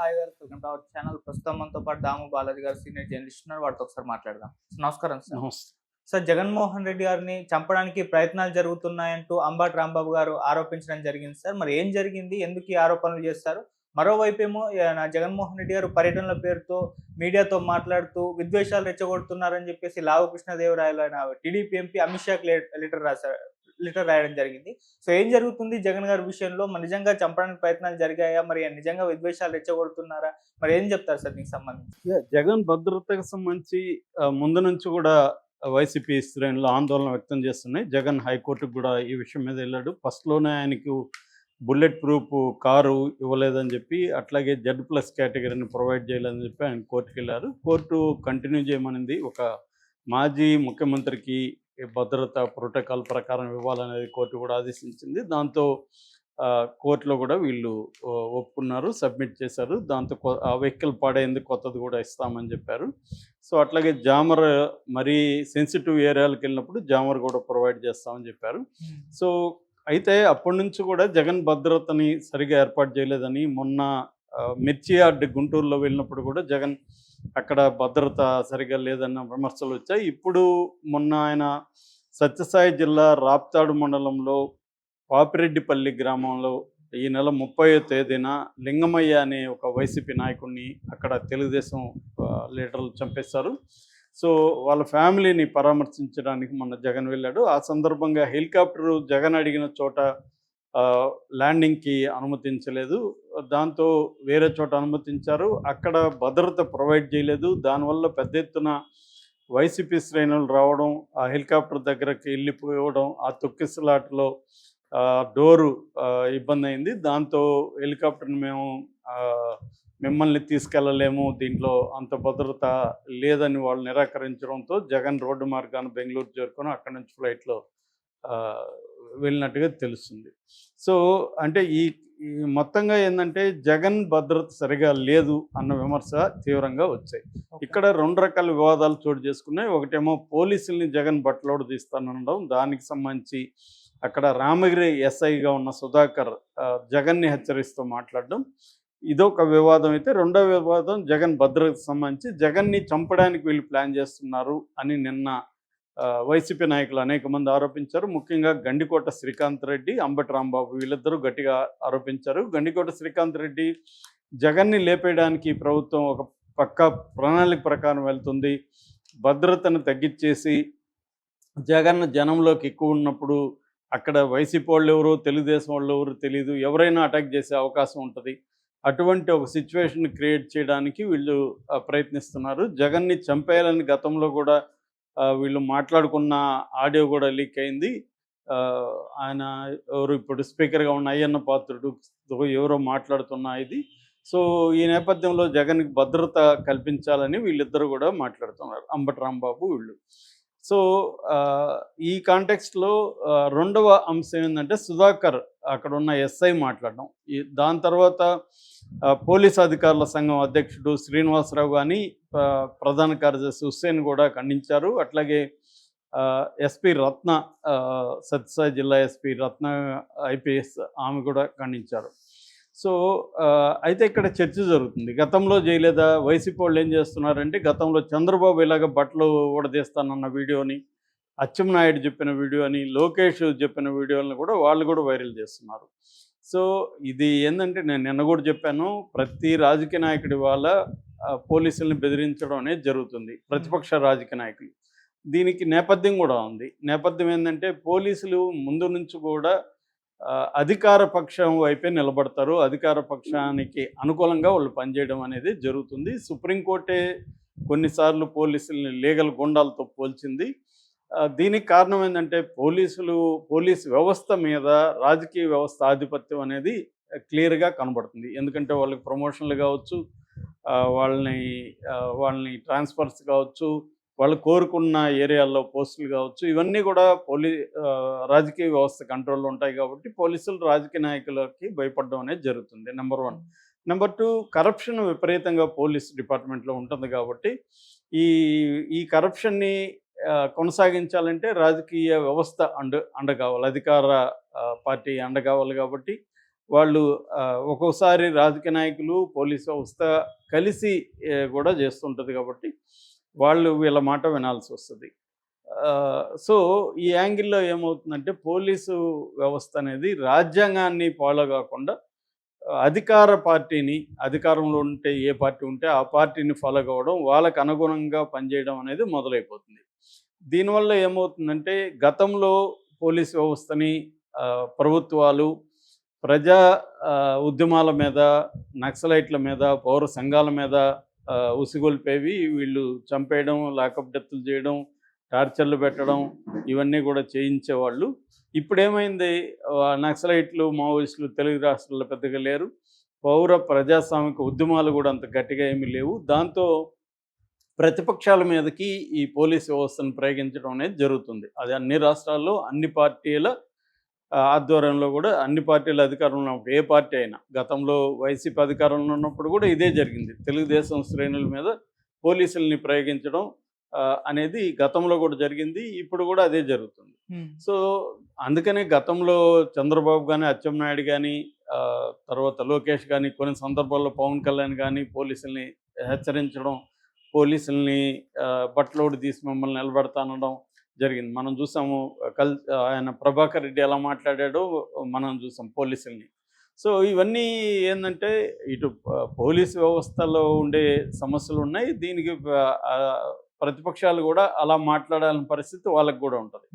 Hi గారు welcome to our channel. ప్రస్తుతం మనతో పాటు దాము బాలాజీ గారు సీనియర్ జర్నలిస్ట్ ఉన్నారు. వాటితో ఒకసారి మాట్లాడదాం. నమస్కారం సార్. నమస్తే. సార్ జగన్మోహన్ రెడ్డి గారిని చంపడానికి ప్రయత్నాలు జరుగుతున్నాయంటూ అంబాటి రాంబాబు గారు ఆరోపించడం జరిగింది సార్. మరి ఏం జరిగింది? ఎందుకు ఈ ఆరోపణలు చేస్తారు? మరోవైపు ఏమో జగన్మోహన్ రెడ్డి గారు పర్యటనల పేరుతో మీడియాతో మాట్లాడుతూ విద్వేషాలు రెచ్చగొడుతున్నారని చెప్పేసి లావు కృష్ణదేవరాయలు ఆయన టీడీపీ ఎంపీ అమిత్ షాకి లెటర్ రాశారు. లెటర్ రాయడం జరిగింది. సో ఏం జరుగుతుంది? జగన్ గారి విషయంలో మరి నిజంగా చంపడానికి ప్రయత్నాలు జరిగాయా? మరి నిజంగా విద్వేషాలు రెచ్చగొడుతున్నారా? మరి ఏం చెప్తారు సార్ దీనికి సంబంధించి? జగన్ భద్రతకు సంబంధించి ముందు నుంచి కూడా వైసీపీ శ్రేణులు ఆందోళన వ్యక్తం చేస్తున్నాయి. జగన్ హైకోర్టుకు కూడా ఈ విషయం మీద వెళ్ళాడు. ఫస్ట్లోనే ఆయనకు బుల్లెట్ ప్రూఫ్ కారు ఇవ్వలేదని చెప్పి అట్లాగే జెడ్ ప్లస్ కేటగిరీని ప్రొవైడ్ చేయలేదని చెప్పి ఆయన కోర్టుకు వెళ్ళారు. కోర్టు కంటిన్యూ చేయమనింది. ఒక మాజీ ముఖ్యమంత్రికి భద్రత ప్రోటోకాల్ ప్రకారం ఇవ్వాలనేది కోర్టు కూడా ఆదేశించింది. దాంతో కోర్టులో కూడా వీళ్ళు ఒప్పుకున్నారు సబ్మిట్ చేశారు. దాంతో ఆ వెహికల్ పాడైంది కొత్తది కూడా ఇస్తామని చెప్పారు. సో అట్లాగే జామర్ మరీ సెన్సిటివ్ ఏరియాలకు వెళ్ళినప్పుడు జామర్ కూడా ప్రొవైడ్ చేస్తామని చెప్పారు. సో అయితే అప్పటి నుంచి కూడా జగన్ భద్రతని సరిగా ఏర్పాటు చేయలేదని మొన్న ఆ, మిర్చి యార్డ్ గుంటూరులో వెళ్ళినప్పుడు కూడా జగన్ అక్కడ భద్రత సరిగా లేదన్న విమర్శలు వచ్చాయి. ఇప్పుడు మొన్న ఆయన సత్యసాయి జిల్లా రాప్తాడు మండలంలో పాపిరెడ్డిపల్లి గ్రామంలో ఈ నెల ముప్పై తేదీన లింగమయ్య అనే ఒక వైసీపీ నాయకుడిని అక్కడ తెలుగుదేశం లీడర్లు చంపేశారు. సో వాళ్ళ ఫ్యామిలీని పరామర్శించడానికి మొన్న జగన్ వెళ్ళాడు. ఆ సందర్భంగా హెలికాప్టర్ జగన్ అడిగిన చోట ల్యాండింగ్కి అనుమతించలేదు. దాంతో వేరే చోట అనుమతించారు. అక్కడ భద్రత ప్రొవైడ్ చేయలేదు. దానివల్ల పెద్ద ఎత్తున వైసీపీ శ్రేణులు రావడం ఆ హెలికాప్టర్ దగ్గరకి వెళ్ళిపోవడం ఆ తొక్కిసలాటలో డోరు ఇబ్బంది అయింది. దాంతో హెలికాప్టర్ని మేము మిమ్మల్ని తీసుకెళ్ళలేము. దీంట్లో అంత భద్రత లేదని వాళ్ళు నిరాకరించడంతో జగన్ రోడ్డు మార్గాన్ని బెంగళూరు చేరుకొని అక్కడి నుంచి ఫ్లైట్లో వెళ్ళినట్టుగా తెలుస్తుంది. సో అంటే ఈ మొత్తంగా ఏంటంటే జగన్ భద్రత సరిగా లేదు అన్న విమర్శ తీవ్రంగా వచ్చాయి. ఇక్కడ రెండు రకాల వివాదాలు చోటు చేసుకున్నాయి. ఒకటేమో పోలీసుల్ని జగన్ బట్టలోడు తీస్తానడం దానికి సంబంధించి అక్కడ రామగిరి ఎస్ఐగా ఉన్న సుధాకర్ జగన్ని హెచ్చరిస్తూ మాట్లాడడం. ఇదొక వివాదం అయితే. రెండో వివాదం జగన్ భద్రతకు సంబంధించి జగన్ని చంపడానికి వీళ్ళు ప్లాన్ చేస్తున్నారు అని నిన్న వైసీపీ నాయకులు అనేక మంది ఆరోపించారు. ముఖ్యంగా గండికోట శ్రీకాంత్ రెడ్డి అంబటి రాంబాబు వీళ్ళిద్దరూ గట్టిగా ఆరోపించారు. గండికోట శ్రీకాంత్ రెడ్డి జగన్ని లేపేయడానికి ప్రభుత్వం ఒక పక్క ప్రణాళిక ప్రకారం వెళ్తుంది. భద్రతను తగ్గించేసి జగన్ జనంలోకి ఎక్కువ ఉన్నప్పుడు అక్కడ వైసీపీ వాళ్ళు ఎవరు తెలుగుదేశం వాళ్ళు ఎవరు తెలియదు ఎవరైనా అటాక్ చేసే అవకాశం ఉంటుంది. అటువంటి ఒక సిచ్యువేషన్ క్రియేట్ చేయడానికి వీళ్ళు ప్రయత్నిస్తున్నారు. జగన్ని చంపేయాలని గతంలో కూడా వీళ్ళు మాట్లాడుకున్న ఆడియో కూడా లీక్ అయింది. ఆ, ఆయన ఎవరు ఇప్పుడు స్పీకర్గా ఉన్న అయ్యన్న పాత్రుడు ఎవరో మాట్లాడుతున్న ఇది. సో ఈ నేపథ్యంలో జగన్కి భద్రత కల్పించాలని వీళ్ళిద్దరు కూడా మాట్లాడుతున్నారు. అంబటి రాంబాబు వీళ్ళు. సో ఈ కాంటెక్స్ట్లో రెండవ అంశం ఏంటంటే సుధాకర్ అక్కడ ఉన్న ఎస్ఐ మాట్లాడడం. ఈ దాని తర్వాత పోలీస్ అధికారుల సంఘం అధ్యక్షుడు శ్రీనివాసరావు కానీ ప్రధాన కార్యదర్శి హుస్సేన్ కూడా ఖండించారు. అట్లాగే ఎస్పీ ఎస్పి రత్న సత్యసాయి జిల్లా ఎస్పి రత్న ఐపీఎస్ ఆమె కూడా ఖండించారు. సో అయితే ఇక్కడ చర్చ జరుగుతుంది. గతంలో చేయలేదా వైసీపీ వాళ్ళు ఏం చేస్తున్నారంటే గతంలో చంద్రబాబు ఇలాగ బట్టలు ఊడదీస్తానన్న వీడియోని అచ్చెన్నాయుడు చెప్పిన వీడియోని లోకేష్ చెప్పిన వీడియోని కూడా వాళ్ళు కూడా వైరల్ చేస్తున్నారు. సో ఇది ఏంటంటే నేను నిన్న కూడా చెప్పాను ప్రతి రాజకీయ నాయకుడి వాళ్ళ పోలీసుల్ని బెదిరించడం అనేది జరుగుతుంది. ప్రతిపక్ష రాజకీయ నాయకులు. దీనికి నేపథ్యం కూడా ఉంది. నేపథ్యం ఏంటంటే పోలీసులు ముందు నుంచి కూడా అధికార పక్షం వైపే నిలబడతారు. అధికార పక్షానికి అనుకూలంగా వాళ్ళు పనిచేయడం అనేది జరుగుతుంది. సుప్రీంకోర్టే కొన్నిసార్లు పోలీసుల్ని లీగల్ గుండాలతో పోల్చింది. దీనికి కారణం ఏంటంటే పోలీసులు పోలీస్ వ్యవస్థ మీద రాజకీయ వ్యవస్థ ఆధిపత్యం అనేది క్లియర్గా కనబడుతుంది. ఎందుకంటే వాళ్ళకి ప్రమోషన్లు కావచ్చు వాళ్ళని వాళ్ళని ట్రాన్స్ఫర్స్ కావచ్చు వాళ్ళు కోరుకున్న ఏరియాల్లో పోస్టులు కావచ్చు ఇవన్నీ కూడా పోలీ రాజకీయ వ్యవస్థ కంట్రోల్లో ఉంటాయి కాబట్టి పోలీసులు రాజకీయ నాయకులకి భయపడడం అనేది జరుగుతుంది number one. Number two corruption విపరీతంగా పోలీస్ డిపార్ట్మెంట్లో ఉంటుంది కాబట్టి ఈ ఈ కరప్షన్ని కొనసాగించాలంటే రాజకీయ వ్యవస్థ అండ అండ కావాలి అధికార పార్టీ అండ కావాలి కాబట్టి వాళ్ళు ఒక్కోసారి రాజకీయ నాయకులు పోలీస్ వ్యవస్థ కలిసి కూడా చేస్తుంటుంది కాబట్టి వాళ్ళు వీళ్ళ మాట వినాల్సి వస్తుంది సో ఈ యాంగిల్లో ఏమవుతుందంటే పోలీసు వ్యవస్థ అనేది రాజ్యాంగాన్ని ఫాలో కాకుండా అధికార పార్టీని అధికారంలో ఉంటే ఏ పార్టీ ఉంటే ఆ పార్టీని ఫాలో కావడం వాళ్ళకు అనుగుణంగా పనిచేయడం అనేది మొదలైపోతుంది. దీనివల్ల ఏమవుతుందంటే గతంలో పోలీస్ వ్యవస్థని ప్రభుత్వాలు ప్రజా ఉద్యమాల మీద నక్సలైట్ల మీద పౌర సంఘాల మీద ఉసిగొల్పేవి వీళ్ళు చంపేయడం లాకప్ డెత్తులు చేయడం టార్చర్లు పెట్టడం ఇవన్నీ కూడా చేయించేవాళ్ళు. ఇప్పుడు ఏమైంది నక్సలైట్లు మావోయిస్టులు తెలుగు రాష్ట్రాల్లో పెద్దగా లేరు. పౌర ప్రజాస్వామిక ఉద్యమాలు కూడా అంత గట్టిగా ఏమీ లేవు. దాంతో ప్రతిపక్షాల మీదకి ఈ పోలీస్ వ్యవస్థను ప్రయోగించడం అనేది జరుగుతుంది. అది అన్ని రాష్ట్రాల్లో అన్ని పార్టీల ఆధ్వర్యంలో కూడా అన్ని పార్టీల అధికారంలో ఉన్నప్పుడు ఏ పార్టీ అయినా గతంలో వైసీపీ అధికారంలో ఉన్నప్పుడు కూడా ఇదే జరిగింది. తెలుగుదేశం శ్రేణుల మీద పోలీసుల్ని ప్రయోగించడం అనేది గతంలో కూడా జరిగింది ఇప్పుడు కూడా అదే జరుగుతుంది. సో అందుకనే గతంలో చంద్రబాబు కానీ అచ్చెన్నాయుడు కానీ తర్వాత లోకేష్ కానీ కొన్ని సందర్భాల్లో పవన్ కళ్యాణ్ కానీ పోలీసుల్ని హెచ్చరించడం పోలీసుల్ని బట్టలోడి తీసి మమ్మల్ని నిలబెడతానడం జరిగింది. మనం చూసాము కల్ ఆయన ప్రభాకర్ రెడ్డి ఎలా మాట్లాడాడో మనం చూసాం పోలీసుల్ని. సో ఇవన్నీ ఏంటంటే ఇటు పోలీసు వ్యవస్థలో ఉండే సమస్యలు ఉన్నాయి దీనికి ప్రతిపక్షాలు కూడా అలా మాట్లాడాలని పరిస్థితి వాళ్ళకి కూడా ఉంటుంది.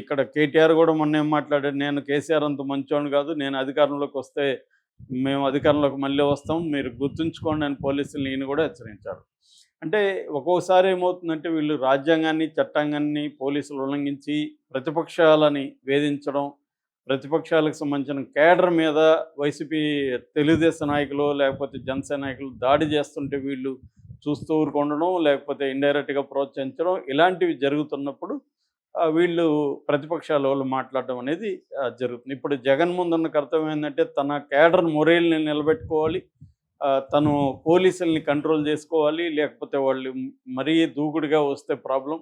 ఇక్కడ కేటీఆర్ కూడా మొన్న ఏం మాట్లాడాడు నేను కేసీఆర్ అంత మంచోడు కాదు నేను అధికారంలోకి వస్తే మేము అధికారంలోకి మళ్ళీ వస్తాం మీరు గుర్తుంచుకోండి అని పోలీసులు ఈయన కూడా హెచ్చరించారు. అంటే ఒక్కోసారి ఏమవుతుందంటే వీళ్ళు రాజ్యాంగాన్ని చట్టాంగాన్ని పోలీసులు ఉల్లంఘించి ప్రతిపక్షాలని వేధించడం ప్రతిపక్షాలకు సంబంధించిన కేడర్ మీద వైసీపీ తెలుగుదేశం నాయకులు లేకపోతే జనసేన నాయకులు దాడి చేస్తుంటే వీళ్ళు చూస్తూ ఊరుకుండడం లేకపోతే ఇండైరెక్ట్గా ప్రోత్సహించడం ఇలాంటివి జరుగుతున్నప్పుడు వీళ్ళు ప్రతిపక్షాల వాళ్ళు మాట్లాడడం అనేది జరుగుతుంది. ఇప్పుడు జగన్ ముందున్న కర్తవ్యం ఏంటంటే తన కేడర్ మొరేల్ని నిలబెట్టుకోవాలి. తను పోలీసుల్ని కంట్రోల్ చేసుకోవాలి లేకపోతే వాళ్ళు మరీ దూకుడుగా వస్తే ప్రాబ్లం.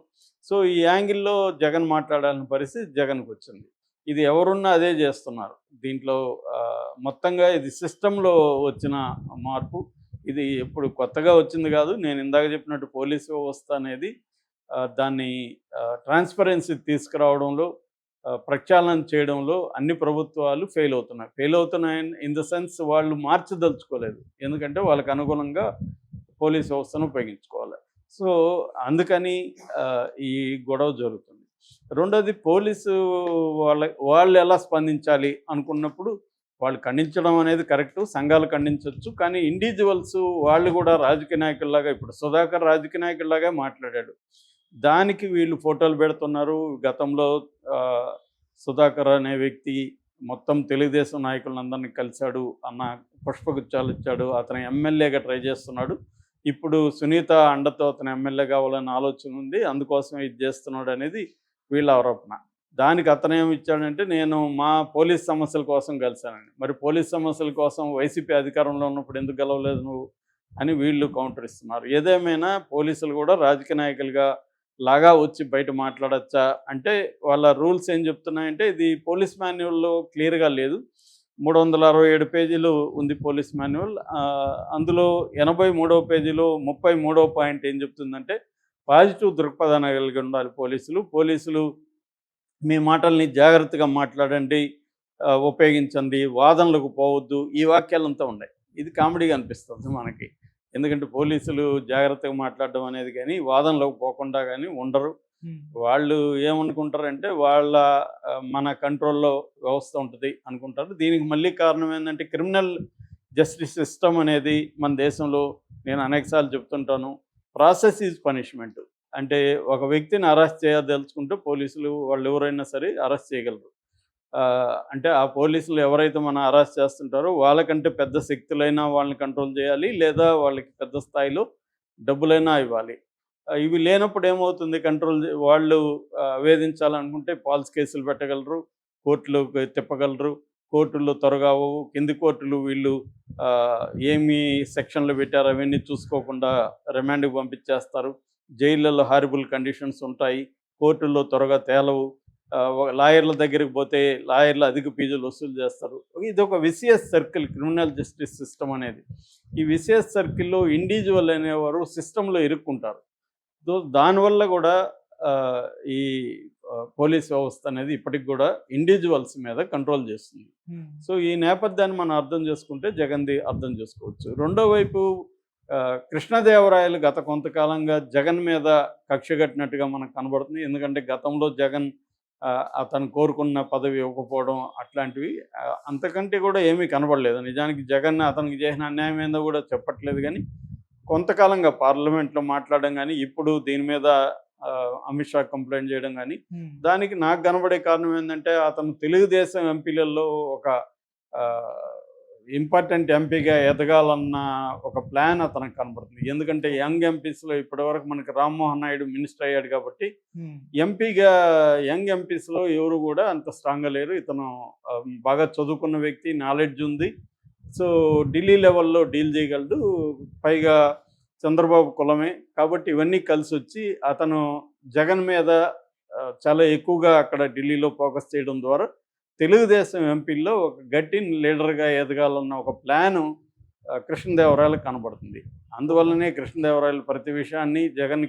సో ఈ యాంగిల్లో జగన్ మాట్లాడాలని పరిస్థితి జగన్కి వచ్చింది. ఇది ఎవరున్నా అదే చేస్తున్నారు. దీంట్లో మొత్తంగా ఇది సిస్టంలో వచ్చిన మార్పు. ఇది ఎప్పుడు కొత్తగా వచ్చింది కాదు. నేను ఇందాక చెప్పినట్టు పోలీసు వ్యవస్థ అనేది దాన్ని ట్రాన్స్పరెన్సీ తీసుకురావడంలో ప్రక్షాళన చేయడంలో అన్ని ప్రభుత్వాలు ఫెయిల్ అవుతున్నాయి. ఫెయిల్ అవుతున్నాయని ఇన్ ద సెన్స్ వాళ్ళు మార్చదలుచుకోలేదు. ఎందుకంటే వాళ్ళకి అనుగుణంగా పోలీస్ వ్యవస్థను ఉపయోగించుకోవాలి. సో అందుకని ఈ గొడవ జరుగుతుంది. రెండోది పోలీసు వాళ్ళ వాళ్ళు ఎలా స్పందించాలి అనుకున్నప్పుడు వాళ్ళు ఖండించడం అనేది కరెక్ట్ సంఘాలు ఖండించవచ్చు కానీ ఇండివిజువల్స్ వాళ్ళు కూడా రాజకీయ నాయకుల్లాగా ఇప్పుడు సుధాకర్ రాజకీయ నాయకుల్లాగా మాట్లాడాడు. దానికి వీళ్ళు ఫోటోలు పెడుతున్నారు. గతంలో సుధాకర్ అనే వ్యక్తి మొత్తం తెలుగుదేశం నాయకులందరినీ కలిశాడు అన్న పుష్పగుచ్చాలు ఇచ్చాడు. అతను ఎమ్మెల్యేగా ట్రై చేస్తున్నాడు. ఇప్పుడు సునీత అండతో అతను ఎమ్మెల్యే కావాలనే ఆలోచన ఉంది. అందుకోసం ఇది చేస్తున్నాడు అనేది వీళ్ళ ఆరోపణ. దానికి అతను ఏమి ఇచ్చాడంటే నేను మా పోలీస్ సమస్యల కోసం కలిశానండి మరి పోలీస్ సమస్యల కోసం వైసీపీ అధికారంలో ఉన్నప్పుడు ఎందుకు గెలవలేదు నువ్వు అని వీళ్ళు కౌంటర్ ఇస్తున్నారు. ఏదేమైనా పోలీసులు కూడా రాజకీయ నాయకులుగా లాగా వచ్చి బయట మాట్లాడచ్చా? అంటే వాళ్ళ రూల్స్ ఏం చెప్తున్నాయంటే ఇది పోలీస్ మాన్యువల్లో క్లియర్గా లేదు. మూడు వందల అరవై ఏడు పేజీలు ఉంది పోలీస్ మాన్యువల్. అందులో ఎనభై మూడవ పేజీలో ముప్పై మూడవ పాయింట్ ఏం చెప్తుందంటే పాజిటివ్ దృక్పథాన్ని కలిగి ఉండాలి పోలీసులు. పోలీసులు మీ మాటల్ని జాగ్రత్తగా మాట్లాడండి ఉపయోగించండి వాదనలకు పోవద్దు ఈ వాక్యాలంతా ఉన్నాయి. ఇది కామెడీగా అనిపిస్తుంది మనకి. ఎందుకంటే పోలీసులు జాగ్రత్తగా మాట్లాడడం అనేది కానీ వాదనలోకి పోకుండా కానీ ఉండరు. వాళ్ళు ఏమనుకుంటారంటే వాళ్ళ మన కంట్రోల్లో వ్యవస్థ ఉంటుంది అనుకుంటారు. దీనికి మళ్ళీ కారణం ఏంటంటే క్రిమినల్ జస్టిస్ సిస్టమ్ అనేది మన దేశంలో నేను అనేకసార్లు చెప్తుంటాను. Process is punishment. అంటే ఒక వ్యక్తిని అరెస్ట్ చేయదలుచుకుంటే పోలీసులు వాళ్ళు ఎవరైనా సరే అరెస్ట్ చేయగలరు. అంటే ఆ పోలీసులు ఎవరైతే మనం అరెస్ట్ చేస్తుంటారో వాళ్ళకంటే పెద్ద శక్తులైనా వాళ్ళని కంట్రోల్ చేయాలి లేదా వాళ్ళకి పెద్ద స్థాయిలో డబ్బులైనా ఇవ్వాలి. ఇవి లేనప్పుడు ఏమవుతుంది? కంట్రోల్ వాళ్ళు వేధించాలనుకుంటే పాల్స్ కేసులు పెట్టగలరు కోర్టులు తిప్పగలరు కోర్టుల్లో త్వరగా అవ్వవు కింది కోర్టులు వీళ్ళు ఏమి సెక్షన్లు పెట్టారు అవన్నీ చూసుకోకుండా రిమాండ్కి పంపించేస్తారు. జైళ్ళల్లో హారిబుల్ కండిషన్స్ ఉంటాయి కోర్టుల్లో త్వరగా తేలవు లాయర్ల దగ్గరికి పోతే లాయర్లు అధిక ఫీజులు వసూలు చేస్తారు. ఇది ఒక vicious circle criminal justice system అనేది. ఈ విసిఎస్ సర్కిల్లో ఇండివిజువల్ అనేవారు సిస్టంలో ఇరుక్కుంటారు. దానివల్ల కూడా ఈ పోలీస్ వ్యవస్థ అనేది ఇప్పటికి కూడా ఇండివిజువల్స్ మీద కంట్రోల్ చేస్తుంది. సో ఈ నేపథ్యాన్ని మనం అర్థం చేసుకుంటే జగన్ది అర్థం చేసుకోవచ్చు. రెండో వైపు కృష్ణదేవరాయలు గత కొంతకాలంగా జగన్ మీద కక్ష కట్టినట్టుగా మనకు కనబడుతుంది. ఎందుకంటే గతంలో జగన్ అతను కోరుకున్న పదవి ఇవ్వకపోవడం అట్లాంటివి అంతకంటే కూడా ఏమీ కనబడలేదు. నిజానికి జగన్ అతనికి చేసిన అన్యాయం ఏందో కూడా చెప్పట్లేదు కానీ కొంతకాలంగా పార్లమెంట్లో మాట్లాడడం కానీ ఇప్పుడు దీని మీద అమిత్ షా కంప్లైంట్ చేయడం కానీ దానికి నాకు కనబడే కారణం ఏంటంటే అతను తెలుగుదేశం ఎంపీలలో ఒక ఇంపార్టెంట్ ఎంపీగా ఎదగాలన్న ఒక ప్లాన్ అతనికి కనబడుతుంది. ఎందుకంటే యంగ్ ఎంపీస్లో ఇప్పటివరకు మనకి రామ్మోహన్ నాయుడు మినిస్టర్ అయ్యాడు కాబట్టి ఎంపీగా యంగ్ ఎంపీస్లో ఎవరు కూడా అంత స్ట్రాంగ్గా లేరు. ఇతను బాగా చదువుకున్న వ్యక్తి నాలెడ్జ్ ఉంది. సో ఢిల్లీ లెవెల్లో డీల్ చేయగలడు. పైగా చంద్రబాబు కులమే. కాబట్టి ఇవన్నీ కలిసి వచ్చి అతను జగన్ మీద చాలా ఎక్కువగా అక్కడ ఢిల్లీలో ఫోకస్ చేయడం ద్వారా తెలుగుదేశం ఎంపీల్లో ఒక గట్టి లీడర్గా ఎదగాలన్న ఒక ప్లాను కృష్ణదేవరాయలకు కనబడుతుంది. అందువల్లనే కృష్ణదేవరాయలు ప్రతి విషయాన్ని జగన్